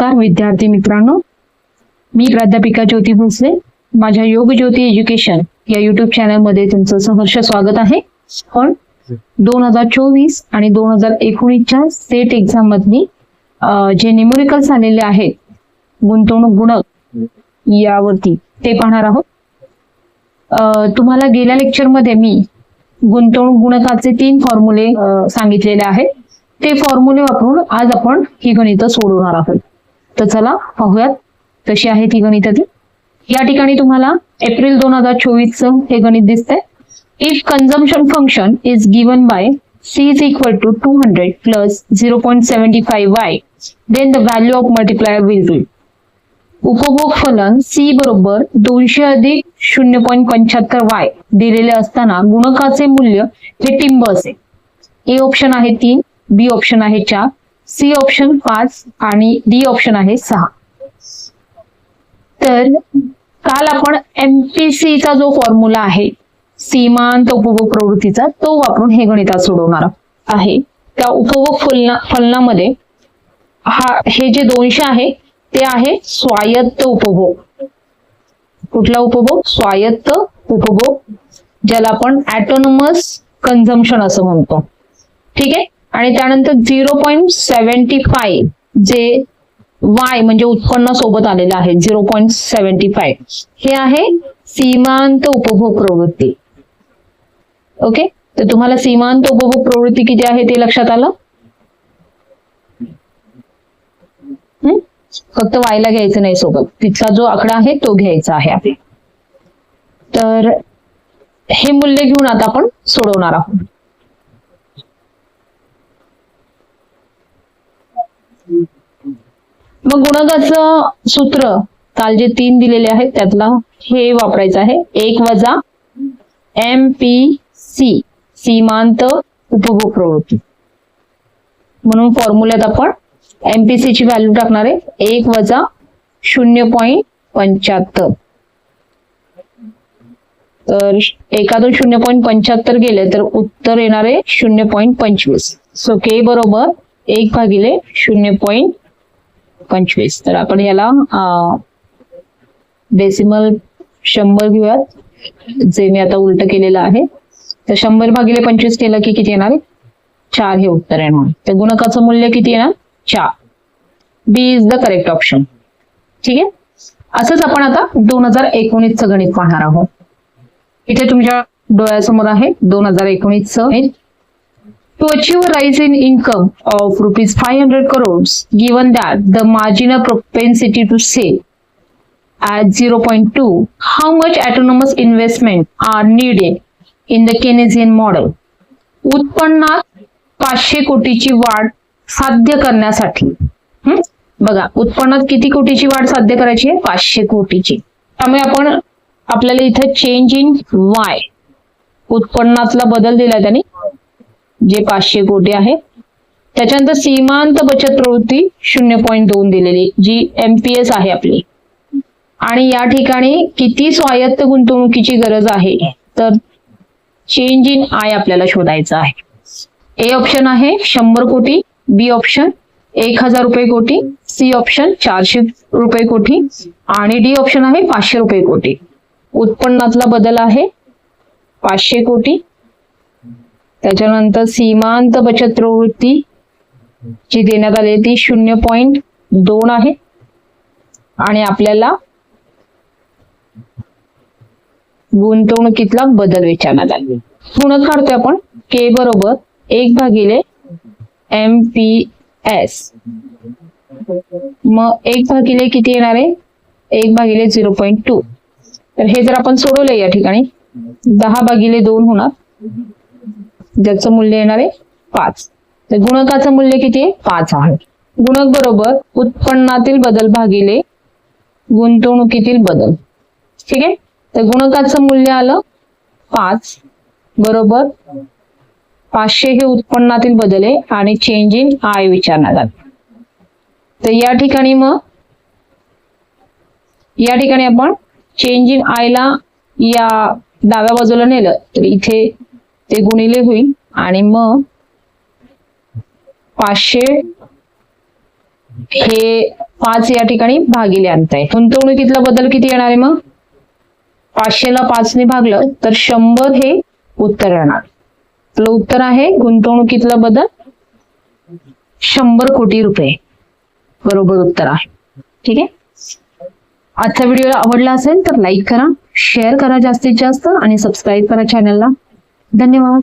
नमस्कार विद्यार्थी मित्रांनो. मी प्राध्यापिका ज्योती भोसले. माझ्या योग ज्योती एज्युकेशन या युट्यूब चॅनलमध्ये तुमचं सहर्ष स्वागत आहे. पण दोन हजार चोवीस आणि दोन हजार एकोणीसच्या सेट एक्झाम मधली जे न्यूमेरिकल्स आलेले आहेत गुंतवणूक गुणक यावरती ते पाहणार आहोत. तुम्हाला गेल्या लेक्चरमध्ये मी गुंतवणूक गुणकाचे तीन फॉर्म्युले सांगितलेले आहेत. ते फॉर्म्युले वापरून आज आपण ही गणितं सोडवणार आहोत. तर चला पाहूयात कशी आहेत ती गणितं ती या ठिकाणी तुम्हाला एप्रिल दोन हजार चोवीसचं हे गणित दिसतंय. If consumption function is given by C is equal to two hundred plus zero point seventy five Y then the value of multiplier will do उपभोग फलन सी बरोबर दोनशे अधिक शून्य पॉईंट पंच्याहत्तर वाय दिलेले असताना गुणकाचे मूल्य हे टिंब असेल. ए ऑप्शन आहे तीन बी ऑप्शन आहे चार सी ऑप्शन पाच आणि डी ऑप्शन आहे सहा. तर काल आपण एमपीसीचा चा जो फॉर्म्युला आहे सीमांत उपभोग प्रवृत्तीचा तो वापरून हे गणितात सोडवणार आहे. त्या उपभोग फलना फलनामध्ये हा हे जे दोनशे आहे ते आहे स्वायत्त उपभोग. कुठला उपभोग? स्वायत्त उपभोग ज्याला आपण ॲटोनॉमस कन्झम्पन असं म्हणतो. ठीक आहे? आणि त्यानंतर झिरो पॉईंट सेव्हन्टी फाय जे वाय म्हणजे उत्पन्न सोबत आलेलं आहे झिरो पॉईंट सेव्हन्टी फाय. हे आहे सीमांत उपभोग प्रवृत्ती. ओके? तर तुम्हाला सीमांत उपभोग प्रवृत्ती किती आहे ते लक्षात आलं? हम्म? फक्त वायला घ्यायचं नाही सोबत. तिथला जो आकडा आहे तो घ्यायचा आहे. आपल्याला तर हे मूल्य घेऊन आता आपण सोडवणार आहोत. मग गुणकाचं सूत्र काल जे तीन दिलेले आहेत त्यातला हे वापरायचं आहे. एक वजा एम पी सी सीमांत उपभोग प्रवृत्ती म्हणून फॉर्म्युल्यात आपण एमपीसी ची व्हॅल्यू टाकणार आहे. एक वजा शून्य पॉईंट पंच्याहत्तर. तर एखादं शून्य पॉईंट पंच्याहत्तर गेले तर उत्तर येणार आहे शून्य पॉईंट पंचवीस. सो के बरोबर एक भागिले शून्य पॉईंट पंचवीस. तर आपण याला डेसिमल शंभर घेऊयात जे मी आता उलट केलेलं आहे. तर शंभर भागिले पंचवीस केलं की किती येणार चार हे उत्तर येणार तर गुणकाचं मूल्य किती येणार? चार. B is the correct option ठीक आहे? असंच आपण आता दोन हजार एकोणीसचं गणित पाहणार आहोत. इथे तुमच्या डोळ्यासमोर आहे दोन हजार एकोणीसचं To achieve a rise in income of rupees 500 crores, given that the marginal propensity to sell at 0.2, how much autonomous investment are needed in the Keynesian model? उत्पन्नात पाचशे कोटीची वाढ साध्य करण्यासाठी बघा उत्पन्नात किती कोटीची वाढ साध्य करायची आहे पाचशे कोटीची त्यामुळे आपण आपल्याला इथं चेंज इन वाय उत्पन्नातला बदल दिला त्याने जे पाचशे कोटी आहे. त्याच्यानंतर सीमांत बचत प्रवृत्ती शून्य पॉईंट दोन दिलेली जी एमपीएस आहे आपली. आणि या ठिकाणी किती स्वायत्त गुंतवणुकीची गरज आहे तर चेंज इन आय आपल्याला शोधायचं आहे. ए ऑप्शन आहे शंभर कोटी बी ऑप्शन एक हजार रुपये कोटी सी ऑप्शन चारशे रुपये कोटी आणि डी ऑप्शन आहे पाचशे रुपये कोटी. उत्पन्नातला बदल आहे पाचशे कोटी त्याच्यानंतर सीमांत बचत प्रवृत्ती जी देण्यात आली आहे ती शून्य पॉइंट दोन आहे. आणि आपल्याला गुंतवणुकीतला बदल विचारण्यात आले. गुणक काढतोय आपण. के बरोबर एक भागिले एम पी एस मग एक भागिले किती येणार आहे? एक भागिले झिरो पॉईंट टू. तर हे जर आपण सोडवलं या ठिकाणी दहा भागिले दोन होणार. ज्याचं मूल्य येणार आहे पाच. तर गुणकाचं मूल्य किती? आहे पाच आहे. गुणक बरोबर उत्पन्नातील बदल भागिले गुंतवणुकीतील बदल. ठीक आहे? तर गुणकाचं मूल्य आलं पाच. बरोबर पाचशे हे उत्पन्नातील बदल आहे आणि चेंज इन आय विचारण्यात आले. तर या ठिकाणी मग या ठिकाणी आपण चेंज इन आयला या डाव्या बाजूला नेलं. तर इथे ते गुणिले होईल. आणि मग पाचशे हे पाच या ठिकाणी भागिले आणताय. गुंतवणुकीतला बदल किती येणार आहे मग? पाचशेला पाचने भागलं तर शंभर हे उत्तर येणार आपलं उत्तर आहे गुंतवणुकीतला बदल शंभर कोटी रुपये. बरोबर उत्तर आहे. ठीक आहे? आजचा व्हिडिओ आवडला असेल तर लाईक करा शेअर करा जास्तीत जास्त आणि सबस्क्राईब करा चॅनलला धन्यवाद.